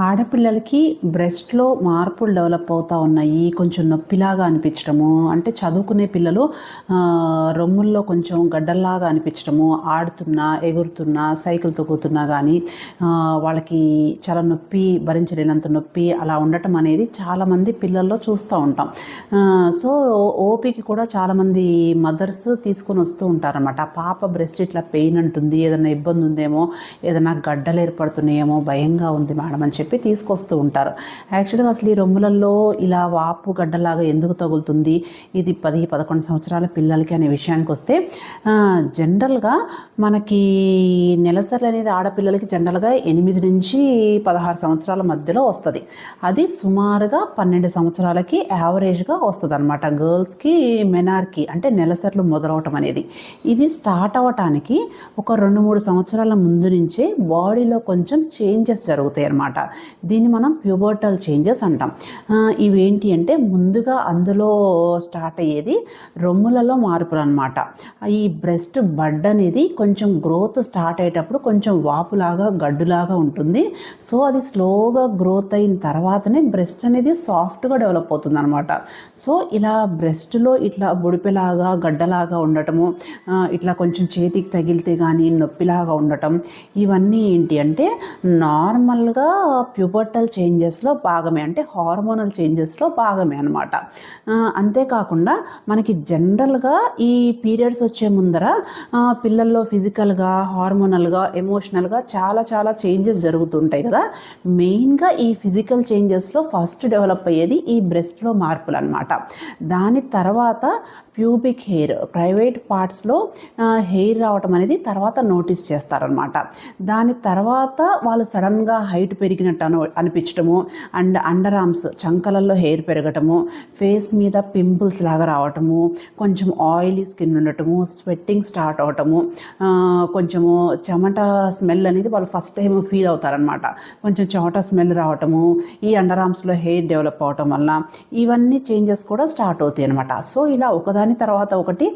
ఆడపిల్లలకి బ్రెస్ట్లో మార్పులు డెవలప్ అవుతూ ఉన్నాయి. కొంచెం నొప్పిలాగా అనిపించడము అంటే చదువుకునే పిల్లలు రొమ్ముల్లో కొంచెం గడ్డల్లాగా అనిపించడము ఆడుతున్నా ఎగురుతున్నా సైకిల్ తొక్కుతున్నా కానీ వాళ్ళకి చాలా నొప్పి భరించలేనంత నొప్పి అలా ఉండటం అనేది చాలామంది పిల్లల్లో చూస్తూ ఉంటాం. సో ఓపీకి కూడా చాలామంది మదర్స్ తీసుకొని వస్తూ ఉంటారన్నమాట. ఆ పాప బ్రెస్ట్ ఇట్లా పెయిన్ అంటుంది ఏదైనా ఇబ్బంది ఉందేమో ఏదైనా గడ్డలు ఏర్పడుతున్నాయేమో భయంగా ఉంది మేడం అని చెప్పి తీసుకొస్తూ ఉంటారు. యాక్చువల్గా అసలు ఈ రొమ్ములలో ఇలా వాపు గడ్డలాగా ఎందుకు తగులుతుంది? ఇది పది పదకొండు సంవత్సరాల పిల్లలకి అనే విషయానికి వస్తే జనరల్గా మనకి నెలసరి అనేది ఆడపిల్లలకి జనరల్గా ఎనిమిది నుంచి పదహారు సంవత్సరాల మధ్యలో వస్తుంది. అది సుమారుగా పన్నెండు సంవత్సరాలకి యావరేజ్గా వస్తుంది అనమాట గర్ల్స్కి మెనార్కి అంటే నెలసర్లు మొదలవటం అనేది. ఇది స్టార్ట్ అవ్వటానికి ఒక రెండు మూడు సంవత్సరాల ముందు నుంచే బాడీలో కొంచెం చేంజెస్ జరుగుతాయి అన్నమాట దీన్ని మనం ప్యూబర్టల్ చేంజెస్ అంటాం. ఇవేంటి అంటే ముందుగా అందులో స్టార్ట్ అయ్యేది రొమ్ములలో మార్పులు అనమాట ఈ బ్రెస్ట్ బడ్ అనేది కొంచెం గ్రోత్ స్టార్ట్ అయ్యేటప్పుడు కొంచెం వాపులాగా గడ్డులాగా ఉంటుంది. సో అది స్లోగా గ్రోత్ అయిన తర్వాతనే బ్రెస్ట్ అనేది సాఫ్ట్గా డెవలప్ అవుతుంది అనమాట సో ఇలా బ్రెస్ట్లో ఇట్లా బుడిపెలాగా గడ్డలాగా ఉండటము ఇట్లా కొంచెం చేతికి తగిలితే కానీ నొప్పిలాగా ఉండటం ఇవన్నీ ఏంటి అంటే నార్మల్గా ప్యూబర్టల్ చేంజెస్లో భాగమే అంటే హార్మోనల్ చేంజెస్లో భాగమే అనమాట అంతేకాకుండా మనకి జనరల్గా ఈ పీరియడ్స్ వచ్చే ముందర పిల్లల్లో ఫిజికల్గా హార్మోనల్గా ఎమోషనల్గా చాలా చాలా చేంజెస్ జరుగుతుంటాయి కదా. మెయిన్గా ఈ ఫిజికల్ చేంజెస్లో ఫస్ట్ డెవలప్ అయ్యేది ఈ బ్రెస్ట్లో మార్పులు అనమాట దాని తర్వాత ప్యూబిక్ హెయిర్ ప్రైవేట్ పార్ట్స్లో హెయిర్ రావటం అనేది తర్వాత నోటీస్ చేస్తారనమాట దాని తర్వాత వాళ్ళు సడన్గా హైట్ పెరిగిన పెరిగినట్టు అను అనిపించటము. అండ్ అండర్ ఆర్మ్స్ చంకలలో హెయిర్ పెరగటము. ఫేస్ మీద పింపుల్స్ లాగా రావటము. కొంచెం ఆయిలీ స్కిన్ ఉండటము. స్వెట్టింగ్ స్టార్ట్ అవటము. కొంచెము చెమట స్మెల్ అనేది వాళ్ళు ఫస్ట్ టైం ఫీల్ అవుతారనమాట కొంచెం చెమట స్మెల్ రావటము. ఈ అండర్ ఆర్మ్స్లో హెయిర్ డెవలప్ అవటం వల్ల ఇవన్నీ చేంజెస్ కూడా స్టార్ట్ అవుతాయి అనమాట సో ఇలా ఒకదాని తర్వాత ఒకటి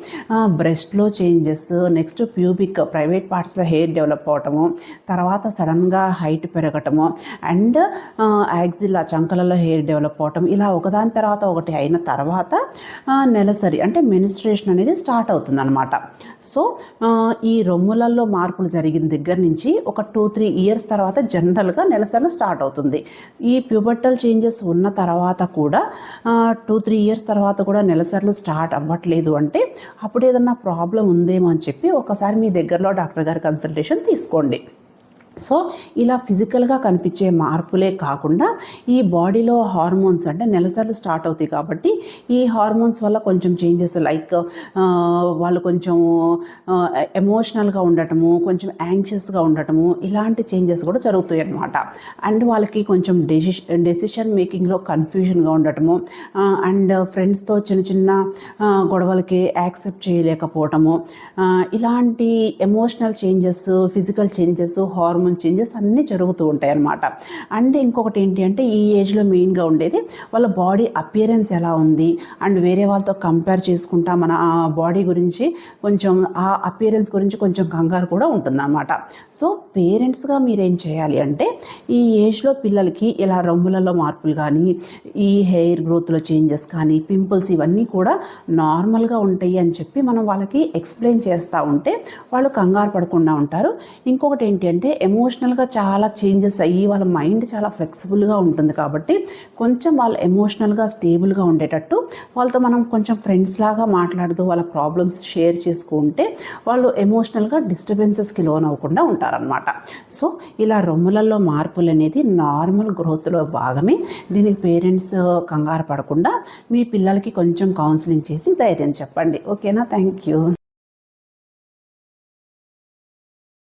బ్రెస్ట్లో చేంజెస్ నెక్స్ట్ ప్యూబిక్ ప్రైవేట్ పార్ట్స్లో హెయిర్ డెవలప్ అవటము. తర్వాత సడన్గా హైట్ పెరగటము. అండ్ యాక్సిల్ చంకలలో హెయిర్ డెవలప్ అవటం ఇలా ఒకదాని తర్వాత ఒకటి అయిన తర్వాత నెలసరి అంటే మెనిస్ట్రేషన్ అనేది స్టార్ట్ అవుతుంది అనమాట సో ఈ రొమ్ములలో మార్పులు జరిగిన దగ్గర నుంచి ఒక టూ త్రీ ఇయర్స్ తర్వాత జనరల్గా నెలసరి స్టార్ట్ అవుతుంది. ఈ ప్యూబర్టల్ చేంజెస్ ఉన్న తర్వాత కూడా టూ త్రీ ఇయర్స్ తర్వాత కూడా నెలసర్లు స్టార్ట్ అవ్వట్లేదు అంటే అప్పుడు ఏదన్నా ప్రాబ్లం ఉందేమో అని చెప్పి ఒకసారి మీ దగ్గరలో డాక్టర్ గారి కన్సల్టేషన్ తీసుకోండి. సో ఇలా ఫిజికల్గా కనిపించే మార్పులే కాకుండా ఈ బాడీలో హార్మోన్స్ అంటే నెలసర్లు స్టార్ట్ అవుతాయి కాబట్టి ఈ హార్మోన్స్ వల్ల కొంచెం చేంజెస్ లైక్ వాళ్ళు కొంచెం ఎమోషనల్గా ఉండటము కొంచెం యాంగ్షియస్గా ఉండటము ఇలాంటి చేంజెస్ కూడా జరుగుతాయి అన్నమాట. అండ్ వాళ్ళకి కొంచెం డెసిష డెసిషన్ మేకింగ్లో కన్ఫ్యూజన్గా ఉండటము అండ్ ఫ్రెండ్స్తో చిన్న చిన్న గొడవలకి యాక్సెప్ట్ చేయలేకపోవటము ఇలాంటి emotional changes physical changes hormone changes అన్నీ జరుగుతూ ఉంటాయి అన్నమాట. అండ్ ఇంకొకటి ఏంటి అంటే ఈ ఏజ్లో మెయిన్గా ఉండేది వాళ్ళ బాడీ అపియరెన్స్ ఎలా ఉంది? అండ్ వేరే వాళ్ళతో కంపేర్ చేసుకుంటా మన బాడీ గురించి కొంచెం ఆ అపియరెన్స్ గురించి కొంచెం కంగారు కూడా ఉంటుందన్నమాట. సో పేరెంట్స్గా మీరేం చేయాలి అంటే ఈ ఏజ్లో పిల్లలకి ఇలా రొమ్ములలో మార్పులు కానీ ఈ హెయిర్ గ్రోత్లో చేంజెస్ కానీ పింపుల్స్ ఇవన్నీ కూడా నార్మల్గా ఉంటాయి అని చెప్పి మనం వాళ్ళకి ఎక్స్ప్లెయిన్ చేస్తూ ఉంటే వాళ్ళు కంగారు పడకుండా ఉంటారు. ఇంకొకటి ఏంటి అంటే ఎమోషనల్గా చాలా చేంజెస్ అయ్యి వాళ్ళ మైండ్ చాలా ఫ్లెక్సిబుల్గా ఉంటుంది కాబట్టి కొంచెం వాళ్ళు ఎమోషనల్గా స్టేబుల్గా ఉండేటట్టు వాళ్ళతో మనం కొంచెం ఫ్రెండ్స్ లాగా మాట్లాడుతూ వాళ్ళ ప్రాబ్లమ్స్ షేర్ చేసుకుంటే వాళ్ళు ఎమోషనల్గా డిస్టర్బెన్సెస్కి లోన్ అవ్వకుండా ఉంటారనమాట సో ఇలా రొమ్ములలో మార్పులు అనేది నార్మల్ గ్రోత్లో భాగమే. దీనికి పేరెంట్స్ కంగారు పడకుండా మీ పిల్లలకి కొంచెం కౌన్సిలింగ్ చేసి ధైర్యం చెప్పండి. ఓకేనా? Thank you